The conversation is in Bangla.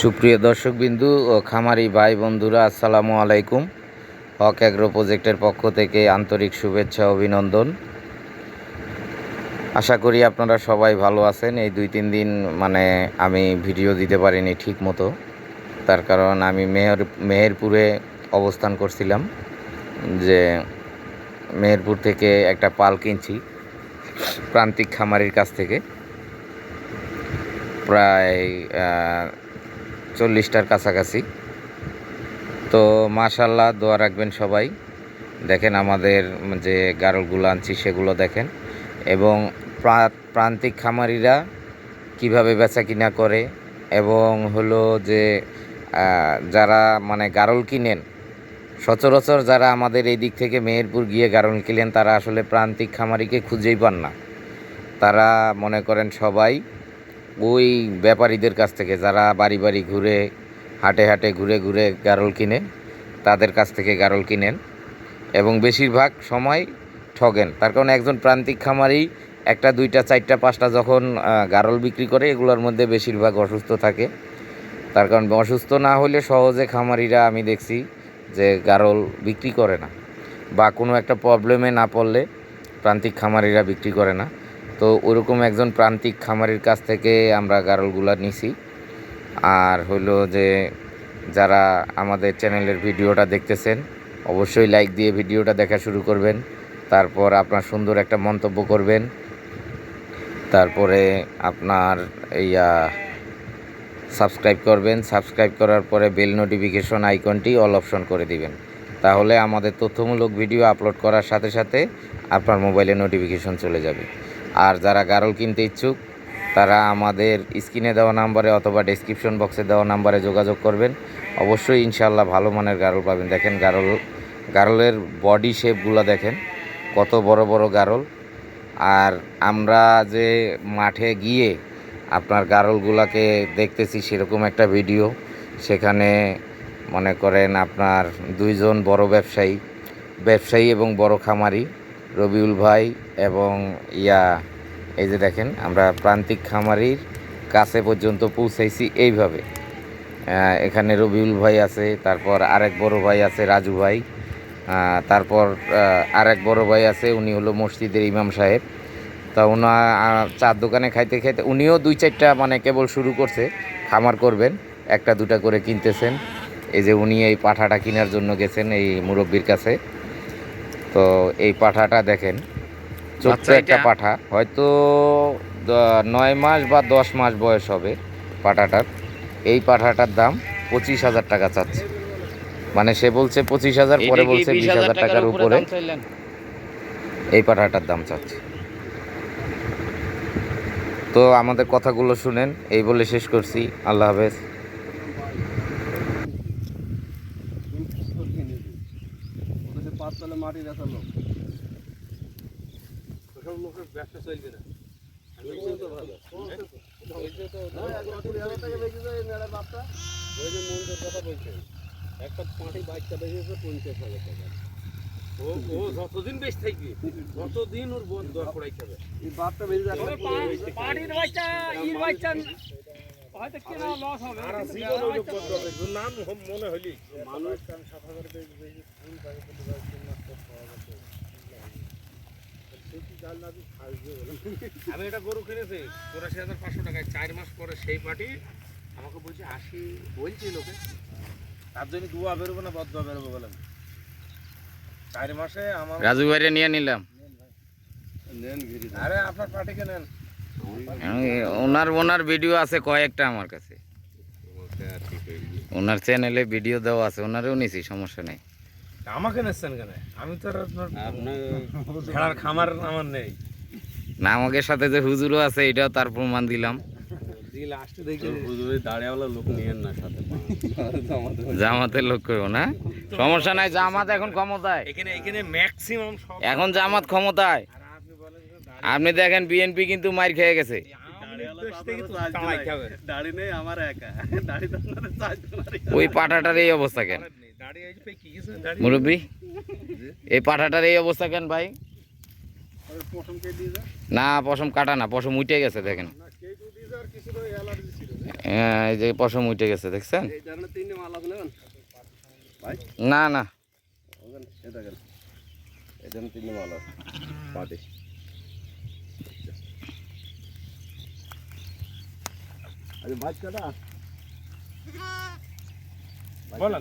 সুপ্রিয় দর্শকবিন্দু ও খামারি ভাই বন্ধুরা, আসসালামু আলাইকুম। হক অ্যাগ্রো প্রজেক্টের পক্ষ থেকে আন্তরিক শুভেচ্ছা, অভিনন্দন। আশা করি আপনারা সবাই ভালো আছেন। এই দুই তিন দিন মানে আমি ভিডিও দিতে পারিনি ঠিক মতো। তার কারণ আমি মেহের, মেহেরপুরে অবস্থান করছিলাম যে মেহেরপুর থেকে একটা পাল কিনছি প্রান্তিক খামারির কাছ থেকে। প্রায় চল্লিশটার কাছাকাছি। তো মাশাল্লাহ দোয়া রাখবেন সবাই। দেখেন আমাদের যে গারলগুলো আনছি, সেগুলো দেখেন। এবং প্রান্তিক খামারিরা কীভাবে বেচা কিনা করে এবং হলো যে যারা মানে গারল কিনেন, সচরাচর যারা আমাদের এই দিক থেকে মেহেরপুর গিয়ে গারল কিনেন, তারা আসলে প্রান্তিক খামারিকে খুঁজেই পান না। তারা মনে করেন সবাই ওই ব্যাপারীদের কাছ থেকে, যারা বাড়ি বাড়ি ঘুরে, হাটে হাটে ঘুরে ঘুরে গারল কিনে, তাদের কাছ থেকে গারল কিনেন এবং বেশিরভাগ সময় ঠগেন। তার কারণে একজন প্রান্তিক খামারি একটা, দুইটা, চারটা, পাঁচটা যখন গারল বিক্রি করে, এগুলোর মধ্যে বেশিরভাগ অসুস্থ থাকে। তার কারণ অসুস্থ না হলে সহজে খামারিরা, আমি দেখছি যে গারল বিক্রি করে না বা কোনো একটা প্রবলেমে না পড়লে প্রান্তিক খামারিরা বিক্রি করে না। তো ওরকম একজন প্রান্তিক খামারের কাছ থেকে আমরা গারলগুলা নিছি। আর হলো যে, যারা আমাদের চ্যানেলের ভিডিওটা দেখতেছেন, অবশ্যই লাইক দিয়ে ভিডিওটা দেখা শুরু করবেন। তারপর আপনার সুন্দর একটা মন্তব্য করবেন। তারপরে আপনার ইয়া সাবস্ক্রাইব করবেন। সাবস্ক্রাইব করার পরে বেল নোটিফিকেশন আইকনটি অল অপশন করে দিবেন। তাহলে আমাদের তথ্যমূলক ভিডিও আপলোড করার সাথে সাথে আপনার মোবাইলে নোটিফিকেশন চলে যাবে। আর যারা গারল কিনতে ইচ্ছুক, তারা আমাদের স্ক্রিনে দেওয়া নাম্বারে অথবা ডেসক্রিপশন বক্সে দেওয়া নাম্বারে যোগাযোগ করবেন। অবশ্যই ইনশাল্লাহ ভালো মানের গারল পাবেন। দেখেন গারল, গারলের বডি শেপগুলো দেখেন, কত বড় বড় গারল। আর আমরা যে মাঠে গিয়ে আপনার গারলগুলাকে দেখতেছি, সেরকম একটা ভিডিও সেখানে মনে করেন আপনার দুইজন বড় ব্যবসায়ী ব্যবসায়ী এবং বড় খামারি। রবিউল ভাই এবং ইয়া, এই যে দেখেন, আমরা প্রান্তিক খামারির কাছে পর্যন্ত পৌঁছাইছি এইভাবে। এখানে রবিউল ভাই আছে, তারপর আরেক বড় ভাই আছে, রাজু ভাই। তারপর আরেক বড় ভাই আছে, উনি হলো মসজিদের ইমাম সাহেব। তা ওনা চার দোকানে খাইতে খাইতে উনিও দুই চারটা মানে কেবল শুরু করছে, খামার করবেন, একটা দুটা করে কিনতেছেন। এই যে উনি এই পাঠাটা কেনার জন্য গেছেন এই মুরব্বীর কাছে। তো এই পাঠাটা দেখেন ছোট্ট একটা পাঠা। হয়তো নয় মাস বা দশ মাস বয়স হবে পাঠাটার। এই পাঠাটার দাম পঁচিশ হাজার টাকা চাচ্ছে। মানে সে বলছে পঁচিশ হাজার পরে বলছে বিশ হাজার টাকার উপরে এই পাঠাটার দাম চাচ্ছে। তো আমাদের কথাগুলো শুনেন এই বলে শেষ করছি। আল্লাহ হাফেজ। পাঁচতলা মাটি রাখা লোক। ওসব লোকের ব্যবসা চলবে না। একটা পাটি বেরিয়েছে পঞ্চাশ হাজার টাকা। ও ও যতদিন বেশ থাকবে ততদিন ওর দর এই বেরিয়ে যাবে পাড়ির বাচ্চা ইর বাচ্চা। হয়তো কেনা লস হবে। আর জীবন ওই লোক বদল হবে। তোর নাম মনে হলি মানুষ কান সাফা করে ফুল ফুল আমি একটা গরু কিনেছি চৌরাশি হাজার পাঁচশো টাকায়। চার মাস পরে সেই পার্টি আমাকে বলছে আশি বলছি লোকে। তার জন্য দুয়া বেরোবো না বদ বেরোবো বলেন চার মাসে আমার রাজু ভাইরে নিয়ে নিলাম। নেন ঘিরি আরে আপনার পার্টিকে নেন। ওনার ওনার ভিডিও আছে কয়েকটা আমার কাছে। ওনার চ্যানেলে ভিডিও দেওয়া আছে ওনারও নিছি সমস্যা নেই। আমাকে নেচ্ছেন কেন? আমি তো আর আপনার ভেড়ার খামার আমার নেই। না আমাকে সাথে যে হুজুরও আছে এটাও তার প্রমাণ দিলাম। লাস্টে দেখি। হুজুরের দাঁড়িয়েওয়ালা লোক নিয়েন না সাথে। জামাতের লোক করব না? সমস্যা নাই জামাত এখন ক্ষমতায়। এখানে এখানে ম্যাক্সিমাম এখন জামাত ক্ষমতায়। আপনি দেখেন বিএনপি কিন্তু মার খেয়ে গেছে। ওই পাঠাটার এই অবস্থা কেন? মুরব্বী এই পাঠাটার এই অবস্থা কেন ভাই? না পশম কাটা না পশম উঠে গেছে দেখেন। হ্যাঁ, এই যে পশম উঠে গেছে দেখছেন? না না। ওখান মাছ কাটা? আরে বলো।